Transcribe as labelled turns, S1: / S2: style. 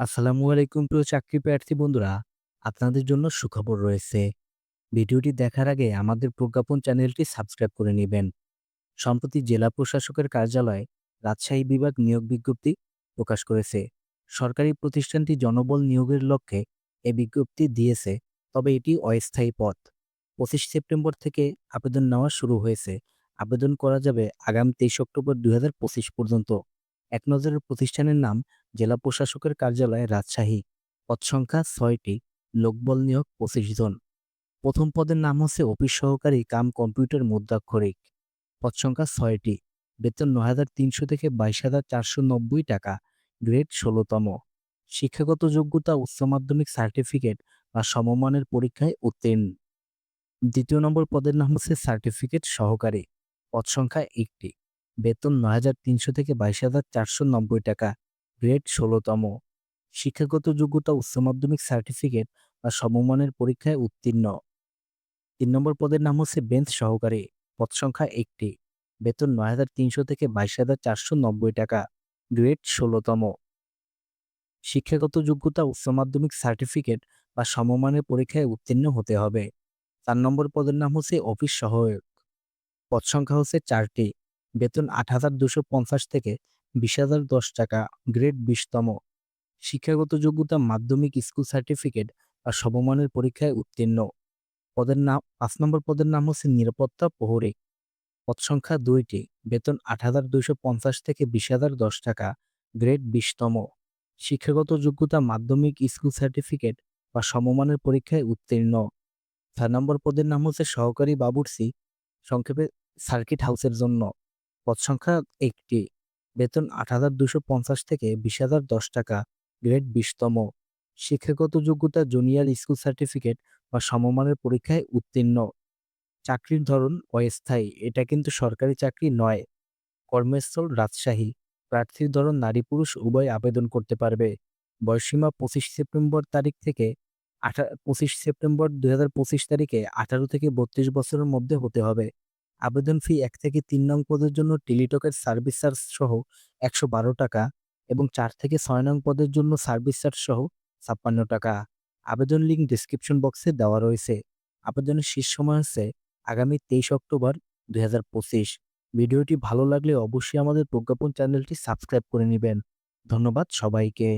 S1: আসসালামু আলাইকুম প্রিয় চাকরি প্রার্থী বন্ধুরা, আপনাদের জন্য সুখবর রয়েছে। ভিডিওটি দেখার আগে আমাদের প্রজ্ঞাপন চ্যানেলটি সাবস্ক্রাইব করে নেবেন। সম্প্রতি জেলা প্রশাসকের কার্যালয় রাজশাহী বিভাগ নিয়োগ বিজ্ঞপ্তি প্রকাশ করেছে। সরকারি প্রতিষ্ঠানটি জনবল নিয়োগের লক্ষ্যে এ বিজ্ঞপ্তি দিয়েছে, তবে এটি অস্থায়ী পদ পঁচিশ সেপ্টেম্বর থেকে আবেদন নেওয়া শুরু হয়েছে। আবেদন করা যাবে আগামী তেইশ অক্টোবর দুই হাজার পঁচিশ পর্যন্ত। এক নজরের প্রতিষ্ঠানের নাম জেলা প্রশাসকের কার্যালয় রাজশাহী। পদ সংখ্যা ছয়টি, লোকবল নিয়োগ পঁচিশ জন। প্রথম পদের নাম হচ্ছে অফিস সহকারী কাম কম্পিউটার মুদ্রাক্ষরিক। পদ সংখ্যা ছয়টি, বেতন নয় হাজার তিনশো থেকে বাইশ হাজার চারশো নব্বই টাকা, গ্রেড ষোলোতম। শিক্ষাগত যোগ্যতা, উচ্চ মাধ্যমিক সার্টিফিকেট বা সমমানের পরীক্ষায় উত্তীর্ণ। দ্বিতীয় নম্বর পদের নাম হচ্ছে সার্টিফিকেট সহকারী। পদ সংখ্যা একটি বেতন নয় হাজার তিনশো থেকে বাইশ হাজার চারশো নব্বই টাকা, গ্রেড ষোলোতম। শিক্ষাগত যোগ্যতা উচ্চ মাধ্যমিক সার্টিফিকেট বা সমমানের পরীক্ষায় উত্তীর্ণ। তিন নম্বর পদের নাম হচ্ছে বেঞ্চ সহকারী, পদ সংখ্যা একটি। বেতন নয় হাজার তিনশো থেকে বাইশ হাজার চারশো নব্বই টাকা, গ্রেড ষোলোতম। শিক্ষাগত যোগ্যতা উচ্চ মাধ্যমিক সার্টিফিকেট বা সমমানের পরীক্ষায় উত্তীর্ণ হতে হবে। চার নম্বর পদের নাম হচ্ছে অফিস সহায়ক, পদ সংখ্যা হচ্ছে চারটি। বেতন আট হাজার দুশো পঞ্চাশ থেকে বিশ হাজার দশ টাকা, গ্রেড বিশতম শিক্ষাগত যোগ্যতা, মাধ্যমিক স্কুল সার্টিফিকেট বা সমমানের পরীক্ষায় উত্তীর্ণ। পদের নাম, পাঁচ নম্বর পদের নাম হচ্ছে নিরাপত্তা প্রহরী। পদ সংখ্যা দুইটি, বেতন আট হাজার দুইশো পঞ্চাশ থেকে বিশ হাজার দশ টাকা, গ্রেড বিশতম শিক্ষাগত যোগ্যতা, মাধ্যমিক স্কুল সার্টিফিকেট বা সমমানের পরীক্ষায় উত্তীর্ণ। চার নম্বর পদের নাম হচ্ছে সহকারী বাবুর্চি, সংক্ষেপে সার্কিট হাউসের জন্য। পদ সংখ্যা একটি। বেতন আট হাজার দুশো পঞ্চাশ থেকে বিশ হাজার দশ টাকা গ্রেড বিশতম। শিক্ষাগত যোগ্যতা জুনিয়র স্কুল সার্টিফিকেট বা সমমানের পরীক্ষায় উত্তীর্ণ। চাকরির ধরন অস্থায়ী, এটা কিন্তু সরকারি চাকরি নয়। কর্মস্থল রাজশাহী, প্রার্থীর ধরন নারী পুরুষ উভয় আবেদন করতে পারবে। বয়সীমা পঁচিশ সেপ্টেম্বর তারিখ থেকে আঠা, পঁচিশ সেপ্টেম্বর দুই হাজার পঁচিশ তারিখে আঠারো থেকে বত্রিশ বছরের মধ্যে হতে হবে। আবেদন ফি এক থেকে তিন নং পদের জন্য টেলিটকের সার্ভিস চার্জ সহ একশো বারো টাকা এবং চার থেকে ছয় নং পদের জন্য সার্ভিস চার্জ সহ ছাপ্পান্ন টাকা। আবেদন লিঙ্ক ডিসক্রিপশন বক্সে দেওয়া রয়েছে। আবেদনের শেষ সময় হচ্ছে আগামী তেইশ অক্টোবর দু হাজার পঁচিশ। ভিডিওটি ভালো লাগলে অবশ্যই আমাদের প্রজ্ঞাপন চ্যানেলটি সাবস্ক্রাইব করে নেবেন। ধন্যবাদ সবাইকে।